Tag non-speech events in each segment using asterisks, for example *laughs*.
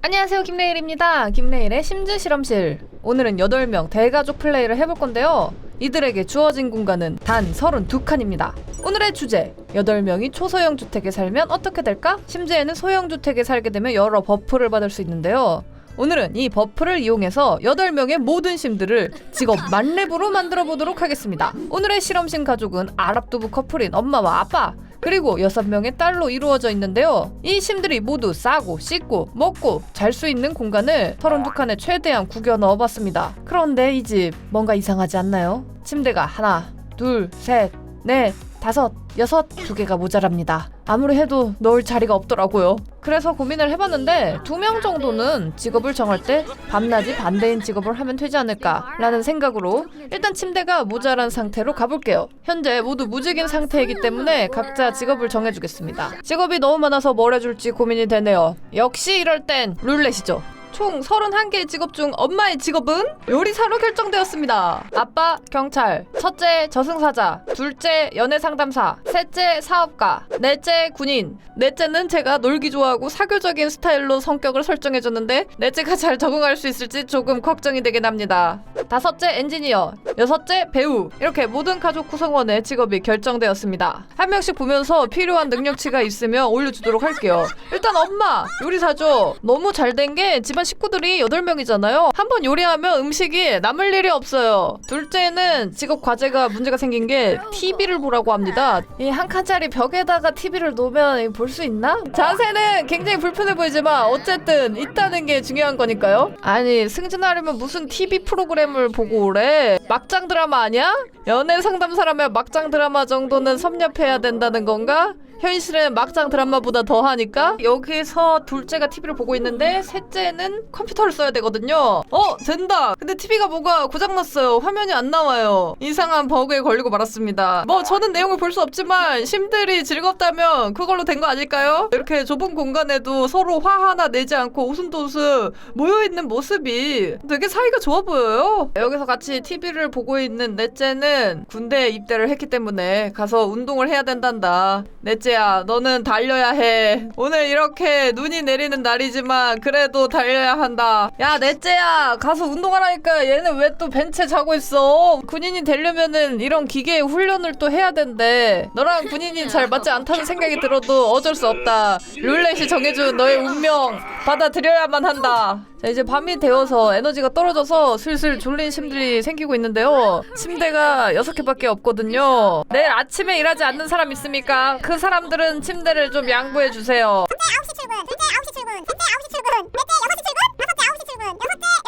안녕하세요 김레일입니다. 김레일의 심즈 실험실. 오늘은 8명 대가족 플레이를 해볼 건데요. 이들에게 주어진 공간은 단 32칸입니다. 오늘의 주제 8명이 초소형 주택에 살면 어떻게 될까? 심지어는 소형 주택에 살게 되면 여러 버프를 받을 수 있는데요. 오늘은 이 버프를 이용해서 8명의 모든 심들을 직업 만렙으로 만들어 보도록 하겠습니다. 오늘의 실험실 가족은 아랍두부 커플인 엄마와 아빠 그리고 여섯 명의 딸로 이루어져 있는데요. 이 심들이 모두 싸고 씻고 먹고 잘 수 있는 공간을 32칸에 최대한 구겨 넣어봤습니다. 그런데 이 집 뭔가 이상하지 않나요? 침대가 하나, 둘, 셋, 넷, 다섯, 여섯 두 개가 모자랍니다. 아무리 해도 넣을 자리가 없더라고요. 그래서 고민을 해봤는데 두 명 정도는 직업을 정할 때 밤낮이 반대인 직업을 하면 되지 않을까라는 생각으로 일단 침대가 모자란 상태로 가볼게요. 현재 모두 무직인 상태이기 때문에 각자 직업을 정해주겠습니다. 직업이 너무 많아서 뭘 해줄지 고민이 되네요. 역시 이럴 땐 룰렛이죠. 총 31개의 직업 중 엄마의 직업은 요리사로 결정되었습니다. 아빠 경찰, 첫째 저승사자, 둘째 연애 상담사, 셋째 사업가, 넷째 군인. 넷째는 제가 놀기 좋아하고 사교적인 스타일로 성격을 설정해줬는데 넷째가 잘 적응할 수 있을지 조금 걱정이 되긴 합니다. 다섯째 엔지니어, 여섯째 배우. 이렇게 모든 가족 구성원의 직업이 결정되었습니다. 한 명씩 보면서 필요한 능력치가 있으면 올려주도록 할게요. 일단 엄마 요리사죠. 너무 잘 된 게 집안 식구들이 8명이잖아요. 한 번 요리하면 음식이 남을 일이 없어요. 둘째는 직업 과제가 문제가 생긴 게 TV를 보라고 합니다. 이 한 칸짜리 벽에다가 TV를 놓으면 볼 수 있나? 자세는 굉장히 불편해 보이지만 어쨌든 있다는 게 중요한 거니까요. 아니 승진하려면 무슨 TV 프로그램을 보고 오래? 막장 드라마 아니야? 연애 상담사라면 막장 드라마 정도는 섭렵해야 된다는 건가? 현실은 막장 드라마보다 더 하니까 여기서 둘째가 TV를 보고 있는데 셋째는 컴퓨터를 써야 되거든요. 어 된다. 근데 TV가 뭐가 고장났어요. 화면이 안 나와요. 이상한 버그에 걸리고 말았습니다. 뭐 저는 내용을 볼 수 없지만 심들이 즐겁다면 그걸로 된 거 아닐까요? 이렇게 좁은 공간에도 서로 화 하나 내지 않고 웃음도웃음 모여 있는 모습이 되게 사이가 좋아 보여요. 여기서 같이 TV를 보고 있는 넷째는 군대에 입대를 했기 때문에 가서 운동을 해야 된단다. 넷째 야, 너는 달려야 해. 오늘 이렇게 눈이 내리는 날이지만 그래도 달려야 한다. 야, 넷째야, 가서 운동하라니까 얘는 왜 또 벤치에 자고 있어? 군인이 되려면은 이런 기계의 훈련을 또 해야 된대. 너랑 군인이 잘 맞지 않다는 생각이 들어도 어쩔 수 없다. 룰렛이 정해준 너의 운명 받아들여야만 한다. 자, 이제 밤이 되어서 에너지가 떨어져서 슬슬 졸린 심들이 생기고 있는데요. 침대가 여섯 개밖에 없거든요. 내일 아침에 일하지 않는 사람 있습니까? 그 사람들은 침대를 좀 양보해 주세요. 9시 출근, 둘째 9시 출근, 셋째 9시 출근, 넷째 6시 출근, 다섯째 9시 출근, 여섯째 12시 오디션.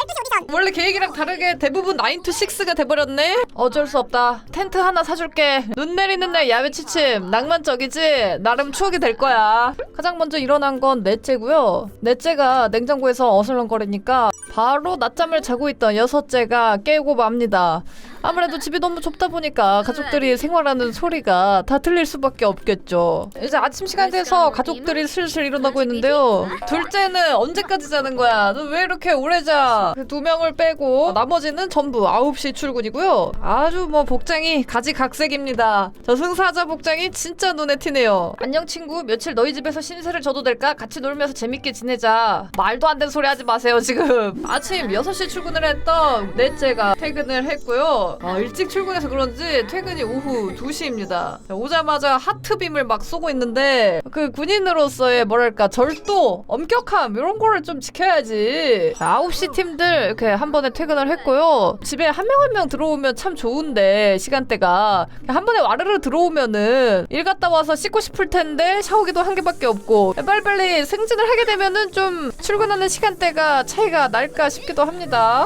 원래 계획이랑 다르게 대부분 9 to 6가 돼버렸네? 어쩔 수 없다. 텐트 하나 사줄게. 눈 내리는 날 야외 취침. 낭만적이지? 나름 추억이 될 거야. 가장 먼저 일어난 건 넷째고요. 넷째가 냉장고에서 어슬렁거리니까 바로 낮잠을 자고 있던 여섯째가 깨고 맙니다. 아무래도 집이 너무 좁다 보니까 가족들이 생활하는 소리가 다 들릴 수밖에 없겠죠. 이제 아침 시간 돼서 가족들이 슬슬 일어나고 있는데요. 둘째는 언제까지 자는 거야? 너 왜 이렇게 오래 자? 그두 명을 빼고 나머지는 전부 9시 출근이고요. 아주 뭐 복장이 가지각색입니다. 저 승사자 복장이 진짜 눈에 튀네요. 안녕 친구, 며칠 너희 집에서 신세를 져도 될까? 같이 놀면서 재밌게 지내자. 말도 안 되는 소리 하지 마세요 지금. 아침 6시 출근을 했던 넷째가 퇴근을 했고요. 아, 일찍 출근해서 그런지 퇴근이 오후 2시입니다. 오자마자 하트빔을 막 쏘고 있는데 그 군인으로서의 뭐랄까 절도, 엄격함 이런 거를 좀 지켜야지. 9시 팀들 이렇게 한 번에 퇴근을 했고요. 집에 한 명 한 명 들어오면 참 좋은데 시간대가 한 번에 와르르 들어오면은 일 갔다 와서 씻고 싶을 텐데 샤워기도 한 개밖에 없고 빨리빨리 승진을 하게 되면은 좀 출근하는 시간대가 차이가 날까 싶기도 합니다.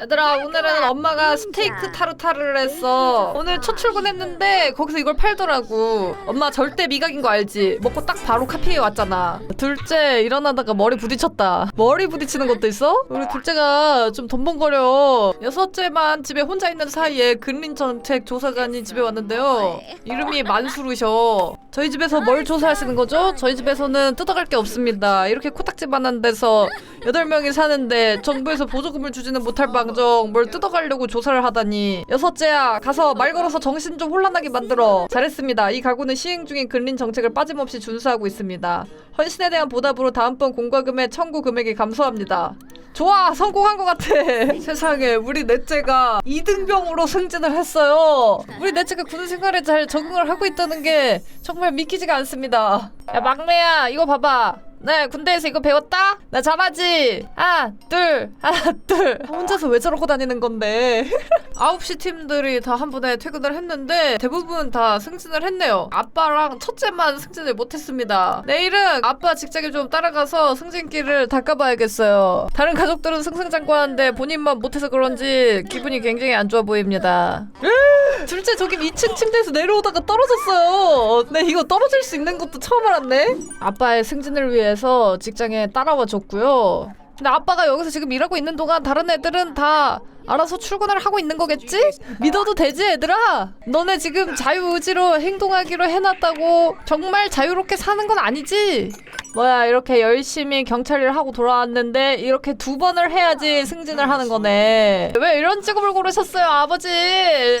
얘들아 오늘은 엄마가 스테이크 타르타르를 했어. 오늘 첫 출근했는데 거기서 이걸 팔더라고. 엄마 절대 미각인 거 알지? 먹고 딱 바로 카페에 왔잖아. 둘째 일어나다가 머리 부딪혔다. 머리 부딪히는 것도 있어? 우리 둘째가 좀 덤벙거려. 여섯째만 집에 혼자 있는 사이에 근린 정책 조사관이 집에 왔는데요. 이름이 만수르셔. 저희 집에서 뭘 조사하시는 거죠? 저희 집에서는 뜯어갈 게 없습니다. 이렇게 코딱지만한 데서 여덟 명이 사는데 정부에서 보조금을 주지는 못할 방정 뭘 뜯어가려고 조사를 하다니. 여섯째야 가서 말 걸어서 정신 좀 혼란하게 만들어. 잘했습니다. 이 가구는 시행 중인 근린 정책을 빠짐없이 준수하고 있습니다. 헌신에 대한 보답으로 다음번 공과금의 청구 금액이 감소합니다. 좋아 성공한 것 같아. *laughs* 세상에 우리 넷째가 2등병으로 승진을 했어요. 우리 넷째가 군 생활에 잘 적응을 하고 있다는 게 정말 믿기지가 않습니다. 야 막내야 이거 봐봐 네 군대에서 이거 배웠다? 나 잘하지? 하나 둘 하나 둘 혼자서 왜 저러고 다니는 건데 *laughs* 9시 팀들이 다 한 번에 퇴근을 했는데 대부분 다 승진을 했네요 아빠랑 첫째만 승진을 못했습니다 내일은 아빠 직장에 좀 따라가서 승진길을 닦아봐야겠어요 다른 가족들은 승승장구하는데 본인만 못해서 그런지 기분이 굉장히 안 좋아 보입니다 *laughs* 둘째 저기 2층 침대에서 내려오다가 떨어졌어요. 네 이거 떨어질 수 있는 것도 처음 알았네. 아빠의 승진을 위 해서 직장에 따라와 줬고요. 근데 아빠가 여기서 지금 일하고 있는 동안 다른 애들은 다 알아서 출근을 하고 있는 거겠지? 믿어도 되지 얘들아? 너네 지금 자유의지로 행동하기로 해놨다고 정말 자유롭게 사는 건 아니지? 뭐야 이렇게 열심히 경찰 일 하고 돌아왔는데 이렇게 두 번을 해야지 승진을 하는 거네 왜 이런 직업을 고르셨어요 아버지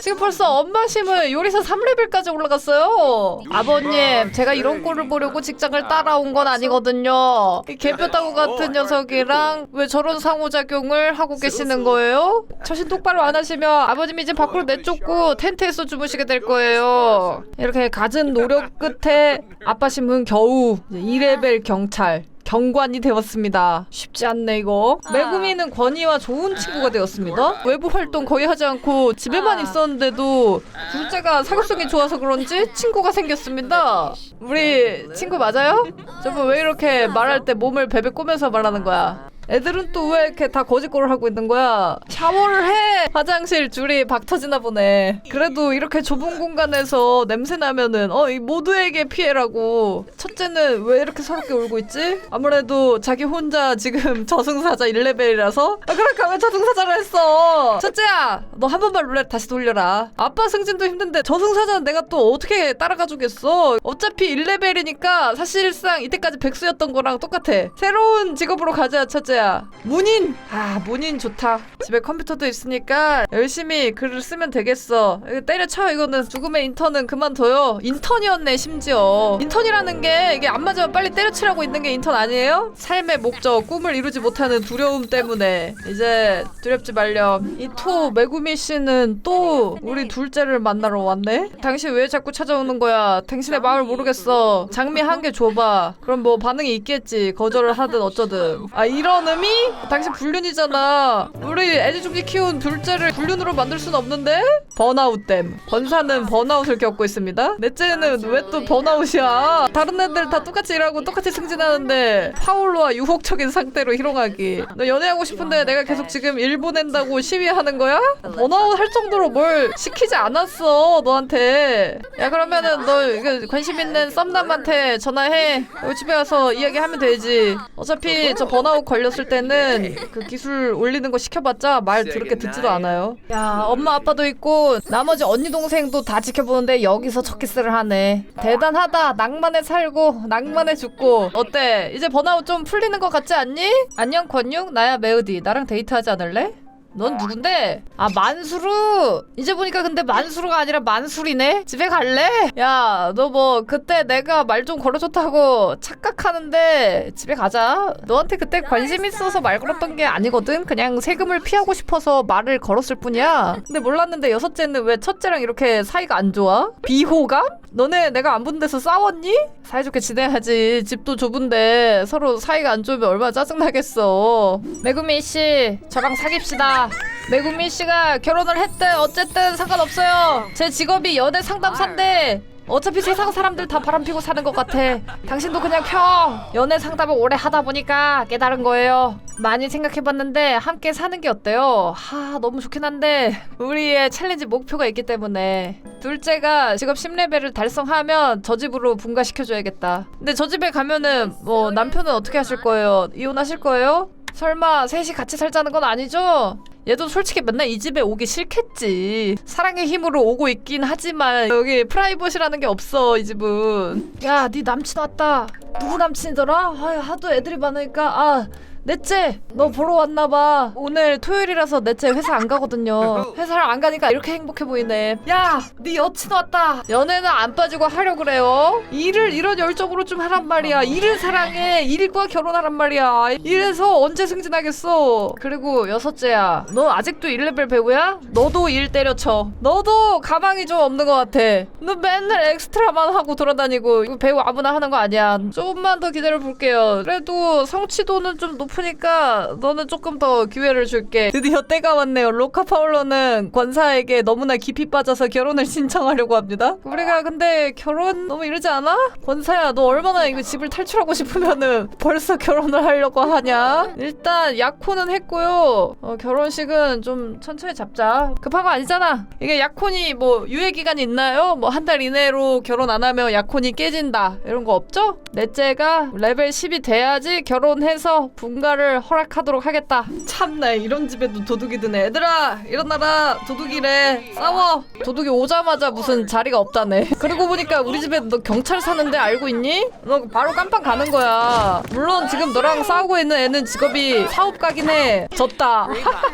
지금 벌써 엄마 심은 요리사 3레벨까지 올라갔어요 아버님 제가 이런 꼴을 보려고 직장을 따라온 건 아니거든요 이 개뼈 따구 같은 녀석이 랑 왜 저런 상호작용을 하고 계시는 거예요? 처신 똑바로 안 하시면 아버님이 이제 밖으로 내쫓고 텐트에서 주무시게 될 거예요 이렇게 갖은 노력 끝에 아빠 신문 겨우 2레벨 경찰 경관이 되었습니다. 쉽지 않네 이거. 매구미는 권희와 좋은 친구가 되었습니다. 외부 활동 거의 하지 않고 집에만 있었는데도 둘째가 사교성이 좋아서 그런지 친구가 생겼습니다. 우리 친구 맞아요? 저분 왜 이렇게 말할 때 몸을 베베 꼬면서 말하는 거야? 애들은 또 왜 이렇게 다 거짓골을 하고 있는 거야? 샤워를 해! 화장실 줄이 박 터지나 보네. 그래도 이렇게 좁은 공간에서 냄새 나면은, 어, 이 모두에게 피해라고. 첫째는 왜 이렇게 서럽게 울고 있지? 아무래도 자기 혼자 지금 *laughs* 저승사자 1레벨이라서? 아, 그러니까 왜 저승사자를 했어? 첫째야! 너 한 번만 룰렛 다시 돌려라. 아빠 승진도 힘든데 저승사자는 내가 또 어떻게 따라가 주겠어? 어차피 1레벨이니까 사실상 이때까지 백수였던 거랑 똑같아. 새로운 직업으로 가자, 첫째 야. 문인! 아, 문인 좋다. 집에 컴퓨터도 있으니까 열심히 글을 쓰면 되겠어. 때려쳐, 이거는. 죽음의 인턴은 그만둬요. 인턴이었네, 심지어. 인턴이라는 게 이게 안 맞으면 빨리 때려치라고 있는 게 인턴 아니에요? 삶의 목적, 꿈을 이루지 못하는 두려움 때문에. 이제 두렵지 말렴. 이토 메구미 씨는 또 우리 둘째를 만나러 왔네? 당신 왜 자꾸 찾아오는 거야? 당신의 마음을 모르겠어. 장미 한 개 줘봐. 그럼 뭐 반응이 있겠지. 거절을 하든 어쩌든. 아, 이런 의미? 당신 불륜이잖아. 우리 애지중지 키운 둘째를 불륜으로 만들 순 없는데? 번아웃댐. 권사는 번아웃을 겪고 있습니다. 넷째는 왜 또 번아웃이야? 다른 애들 다 똑같이 일하고 똑같이 승진하는데 파울로와 유혹적인 상태로 희롱하기. 너 연애하고 싶은데 내가 계속 지금 일 보낸다고 시위하는 거야? 번아웃 할 정도로 뭘 시키지 않았어 너한테. 야 그러면은 너 관심 있는 썸남한테 전화해. 여기 집에 와서 이야기하면 되지. 어차피 저 번아웃 걸 렸을 때는 그 기술 올리는 거 시켜봤자 말 들을게 듣지도 않아요. 야 엄마 아빠도 있고 나머지 언니 동생도 다 지켜보는데 여기서 첫 키스를 하네. 대단하다. 낭만에 살고 낭만에 죽고. 어때? 이제 번아웃 좀 풀리는 것 같지 않니? 안녕 권육 나야 메우디. 나랑 데이트하지 않을래? 넌 누군데? 아 만수르 이제 보니까 근데 만수르가 아니라 만술이네 집에 갈래? 야 너 뭐 그때 내가 말 좀 걸어줬다고 착각하는데 집에 가자 너한테 그때 관심 있어서 말 걸었던 게 아니거든 그냥 세금을 피하고 싶어서 말을 걸었을 뿐이야 근데 몰랐는데 여섯째는 왜 첫째랑 이렇게 사이가 안 좋아? 비호감? 너네 내가 안 본 데서 싸웠니? 사이좋게 지내야지. 집도 좁은데 서로 사이가 안 좋으면 얼마나 짜증나겠어 메구미 씨 저랑 사깁시다. 메구미 씨가 결혼을 했대 어쨌든 상관없어요. 제 직업이 연애 상담사인데 어차피 세상 사람들 다 바람피고 사는 것 같아 당신도 그냥 펴 연애 상담을 오래 하다 보니까 깨달은 거예요 많이 생각해봤는데 함께 사는 게 어때요? 하 너무 좋긴 한데 우리의 챌린지 목표가 있기 때문에 둘째가 직업 10레벨을 달성하면 저 집으로 분가시켜줘야겠다 근데 저 집에 가면은 뭐 남편은 어떻게 하실 거예요? 이혼하실 거예요? 설마 셋이 같이 살자는 건 아니죠? 얘도 솔직히 맨날 이 집에 오기 싫겠지. 사랑의 힘으로 오고 있긴 하지만 여기 프라이버시라는 게 없어 이 집은. 야, 네 남친 왔다. 누구 남친이더라? 아, 하도 애들이 많으니까 아. 넷째 너 보러 왔나봐. 오늘 토요일이라서 넷째 회사 안 가거든요. *laughs* 회사를 안 가니까 이렇게 행복해 보이네. 야네 여친 왔다. 연애는 안 빠지고 하려 그래요. 일을 이런 열정으로 좀 하란 말이야. 일을 사랑해. 일과 결혼하란 말이야. 이래서 언제 승진하겠어? 그리고 여섯째야 너 아직도 1레벨 배우야? 너도 일 때려쳐. 너도 가망이 좀 없는 것 같아. 너 맨날 엑스트라만 하고 돌아다니고 이거 배우 아무나 하는 거 아니야. 조금만 더 기다려 볼게요. 그래도 성취도는 좀 높 으니까 너는 조금 더 기회를 줄게. 드디어 때가 왔네요. 로카 파울러는 권사에게 너무나 깊이 빠져서 결혼을 *laughs* 신청하려고 합니다. 우리가 근데 결혼 너무 이러지 않아? 권사야 너 얼마나 이거 집을 탈출하고 싶으면은 벌써 결혼을 하려고 하냐? 일단 약혼은 했고요. 어, 결혼식은 좀 천천히 잡자. 급한 거 아니잖아. 이게 약혼이 뭐 유예 기간이 있나요? 뭐 한 달 이내로 결혼 안 하면 약혼이 깨진다. 이런 거 없죠? 넷째가 레벨 10이 돼야지 결혼해서 분가 를 허락하도록 하겠다. 참나 이런 집에도 도둑이 드네. 얘들아 일어나라 도둑이래. 싸워. 도둑이 오자마자 무슨 자리가 없다네. 그러고 보니까 우리 집에 너 경찰 사는데 알고 있니? 너 바로 깜빵 가는 거야. 물론 지금 너랑 싸우고 있는 애는 직업이 사업가긴 해. 졌다.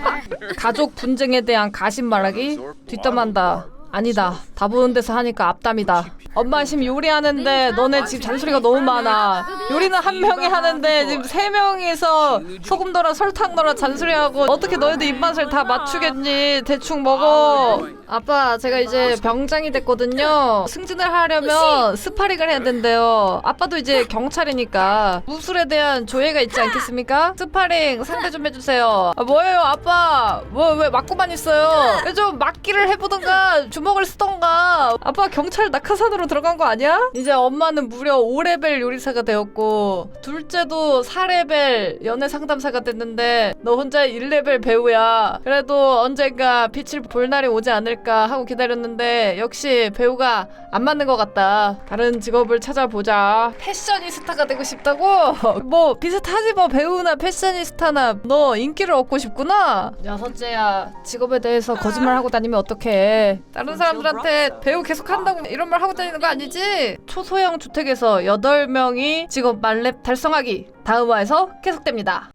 *laughs* 가족 분쟁에 대한 가심 말하기 뒷담한다 아니다. 다 보는 데서 하니까 앞담이다. 엄마 지금 요리하는데 너네 집 잔소리가 너무 많아. 요리는 한 명이 하는데 지금 세 명이서 소금 넣어라 설탕 넣어라 잔소리하고 어떻게 너희들 입맛을 다 맞추겠니? 대충 먹어. 아빠 제가 이제 병장이 됐거든요. 승진을 하려면 스파링을 해야 된대요. 아빠도 이제 경찰이니까 무술에 대한 조예가 있지 않겠습니까? 스파링 상대 좀 해주세요. 아, 뭐예요 아빠? 뭐 왜 맞고만 있어요? 왜좀 맞기를 해보던가 주먹을 쓰던가. 아빠 경찰 낙하산으로 들어간 거 아니야? 이제 엄마는 무려 5레벨 요리사가 되었고 둘째도 4레벨 연애 상담사가 됐는데 너 혼자 1레벨 배우야. 그래도 언젠가 빛을 볼 날이 오지 않을까 하고 기다렸는데 역시 배우가 안 맞는 것 같다. 다른 직업을 찾아보자. 패셔니스타가 되고 싶다고? *laughs* 뭐 비슷하지 뭐 배우나 패셔니스타나. 너 인기를 얻고 싶구나. 여섯째야 직업에 대해서 거짓말하고 다니면 어떡해 다른 사람들한테 배우 계속 한다고 이런 말 하고 다니는 거 아니지? 초소형 주택에서 8명이 직업 만렙 달성하기 다음 화에서 계속됩니다